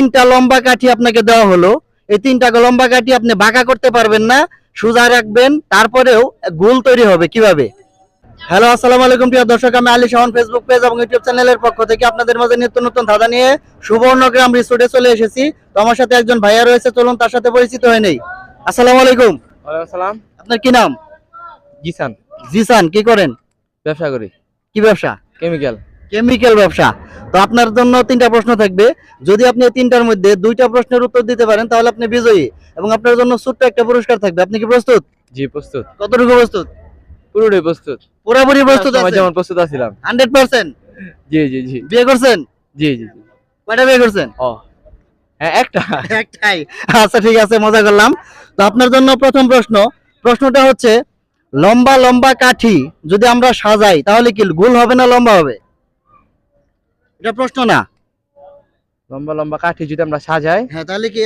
তিনটা লম্বা কাঠি আপনাকে দেওয়া হলো। এই তিনটা লম্বা কাঠি আপনি বাঁকা করতে পারবেন না সোজা রাখবেন তারপরেও গোল তৈরি হবে কীভাবে? হ্যালো আসসালামু আলাইকুম প্রিয় দর্শক আমি আলী শাহন ফেসবুক পেজ এবং ইউটিউব চ্যানেলের পক্ষ থেকে আপনাদের মাঝে নিত্য নতুন ধাঁধা নিয়ে সুবর্ণগ্রাম রিসোর্টে চলে এসেছি। তো আমার সাথে একজন ভাইয়া রয়েছে চলুন তার সাথে পরিচিত হয়ে নেই। আসসালামু আলাইকুম। আসসালাম। আপনার কি নাম? জিসান। জিসান কি করেন? ব্যবসা করি। কি ব্যবসা? কেমিক্যাল। কেমিক্যাল ব্যবসা। তো আপনার জন্য তিনটা প্রশ্ন থাকবে। যদি আপনি এই তিনটার মধ্যে দুইটা প্রশ্নের উত্তর দিতে পারেন তাহলে আপনি বিজয়ী। এবং আপনার জন্য ছোট্ট একটা পুরস্কার থাকবে। আপনি কি প্রস্তুত? জি প্রস্তুত। কতটুকু প্রস্তুত? পুরোটাই প্রস্তুত। পুরোপুরি প্রস্তুত আছেন? যেমন প্রস্তুত আছিলাম। Hundred percent? জি জি জি। বিয়ে করছেন? জি জি জি। কয়টা বিয়ে করছেন? ও। হ্যাঁ একটা। একটাই। আচ্ছা ঠিক আছে মজা করলাম। তো আপনার জন্য প্রথম প্রশ্ন। প্রশ্নটা হচ্ছে লম্বা লম্বা কাঠি যদি আমরা সাজাই তাহলে কি গোল হবে না লম্বা হবে? এটা প্রশ্ন না। লম্বা লম্বা কাঠি যদি আমরা সাজাই। হ্যাঁ তাহলে কি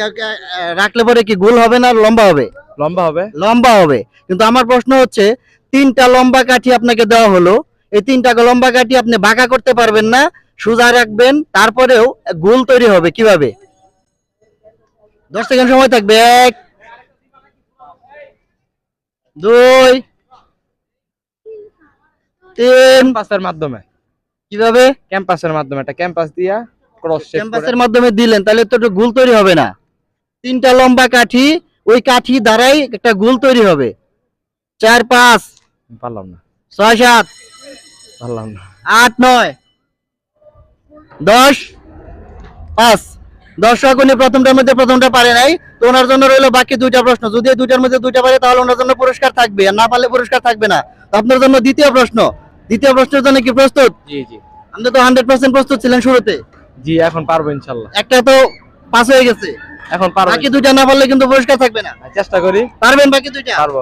রাখলে পরে কি গোল হবে না লম্বা হবে? লম্বা হবে। লম্বা হবে। কিন্তু আমার প্রশ্ন হচ্ছে তিনটা লম্বা কাঠি আপনাকে দেওয়া হলো। এই তিনটা লম্বা কাঠি আপনি বাঁকা করতে পারবেন না সোজা রাখবেন তারপরেও গোল তৈরি হবে কীভাবে? দশ সেকেন্ড সময় থাকবে। এক দুই তিন। ক্যাম্পাসের মাধ্যমে। কীভাবে? ক্যাম্পাসের মাধ্যমে একটা ক্যাম্পাস দিয়া ক্রস ক্যাম্পাসের মাধ্যমে দিলেন তাহলে তো একটু গোল তৈরি হবে না। তিনটা লম্বা কাঠি ওই কাঠি দ্বারাই একটা গোল তৈরি হবে। চার পাঁচ পারলাম না। ছয় সাত পারলাম না। আট নয় দশ পাঁচ। দর্শক উনি প্রথমটার মধ্যে প্রথমটা পারে নাই তো ওনার জন্য রইল বাকি দুইটা প্রশ্ন। যদি দুইটার মধ্যে দুইটা পারে তাহলে ওনার জন্য পুরস্কার থাকবে আর না পারলে পুরস্কার থাকবে না। তো আপনার জন্য দ্বিতীয় প্রশ্ন দ্বিতীয় প্রশ্নের জন্য কি প্রস্তুত? জি জি। আপনি তো হান্ড্রেড পার্সেন্ট প্রস্তুত ছিলেন শুরুতে। জি এখন পারব ইনশাল্লাহ। একটা তো পাস হয়ে গেছে। এখন পারব। বাকি দুইটা না পারলে কিন্তু পুরস্কার থাকবে না। চেষ্টা করি। পারবেন বাকি দুইটা? পারব।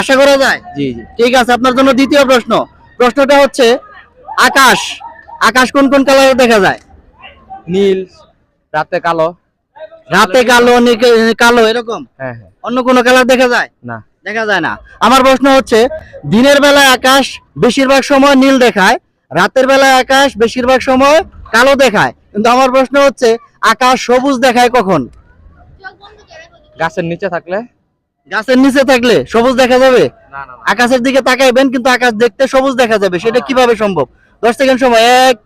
আশা করা যায়? জি জি। ঠিক আছে আপনার জন্য দ্বিতীয় প্রশ্ন। প্রশ্নটা হচ্ছে আকাশ। আকাশ কোন কোন কালারে দেখা যায়? নীল রাতে কালো। রাতে কালো কালো। এরকম? হ্যাঁ হ্যাঁ। অন্য কোন কালার দেখা যায়? না। দেখা যায় না। আমার প্রশ্ন হচ্ছে দিনের বেলায় আকাশ বেশিরভাগ সময় নীল দেখায় রাতের বেলায় আকাশ বেশিরভাগ সময় কালো দেখায়। কিন্তু আমার প্রশ্ন হচ্ছে আকাশ সবুজ দেখায় কখন? গাছের নিচে থাকলে? গাছের নিচে থাকলে সবুজ দেখা যাবে? আকাশের দিকে তাকাইবেন কিন্তু আকাশ দেখতে সবুজ দেখা যাবে। সেটা কীভাবে সম্ভব? দশ সেকেন্ড সময় এক।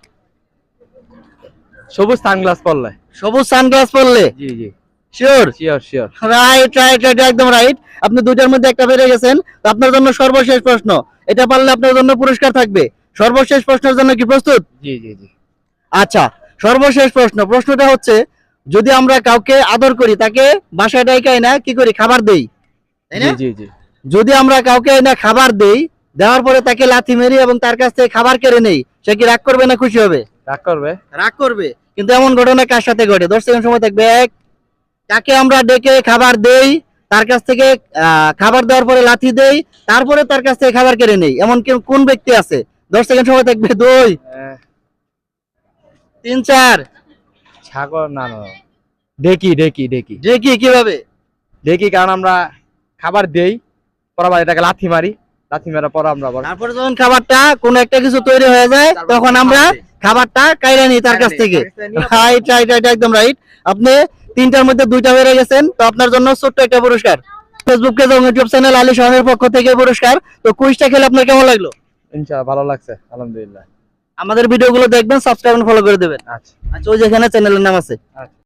সবুজ সানগ্লাস পরলে। সবুজ সানগ্লাস পরলে? জি জি। Sure sure sure right right right একদম রাইট আপনি দুইটার মধ্যে একটা বেড়ে গেছেন তো আপনার জন্য সর্বশেষ প্রশ্ন। এটা পারলে আপনার জন্য পুরস্কার থাকবে। সর্বশেষ প্রশ্নের জন্য কি প্রস্তুত? জি জি জি। আচ্ছা সর্বশেষ প্রশ্ন। প্রশ্নটা হচ্ছে যদি আমরা কাউকে আদর করি তাকে বাসায় ডাইকাই না কি করি? খাবার দেই তাই না? জি জি জি। যদি আমরা কাউকে না খাবার দেই দেওয়ার পরে তাকে লাথি মেরি এবং তার কাছ থেকে খাবার কেড়ে নেই সে কি রাগ করবে না খুশি হবে? রাগ করবে। রাগ করবে। কিন্তু এমন ঘটনা কার সাথে ঘটে? দশ সেকেন্ড সময় থাকবে। এক তাকে আমরা ডেকে খাবার দেই? তার কাছ থেকে খাবার দেওয়ার পরে লাথি দেই তারপরে তার কাছ থেকে খাবার কেড়ে নেই। এমন কেউ কোন ব্যক্তি আছে? দশ সেকেন্ড সময় থাকবে। দুই তিন চার। ছাগল না। ডেকি ডেকি ডেকি। ডেকি কীভাবে? ডেকি কারণ আমরা খাবার দেই। পর এটাকে লাথি মারি। লাথি মারার পর আমরা আবার তারপরে যখন খাবারটা কোনো একটা কিছু তৈরি হয়ে যায় তখন আমরা খাবারটা কাইরা নিই তার কাছ থেকে। রাইট রাইট রাইট একদম রাইট আপনি তিনটার মধ্যে দুইটা বেড়ে গেছেন তো আপনার জন্য ছোট্ট একটা পুরস্কার। ফেসবুক পেজ এবং ইউটিউব চ্যানেল আলী শাহনের পক্ষ থেকে পুরস্কার। তো কুইজটা খেলে আপনার কেমন লাগল? ইনশাআল্লাহ ভালো লাগছে আলহামদুলিল্লাহ। আমাদের ভিডিওগুলো দেখবেন সাবস্ক্রাইব ফলো করে দেবেন। আচ্ছা। আচ্ছা ওই যেখানে চ্যানেলের নাম আছে। আচ্ছা।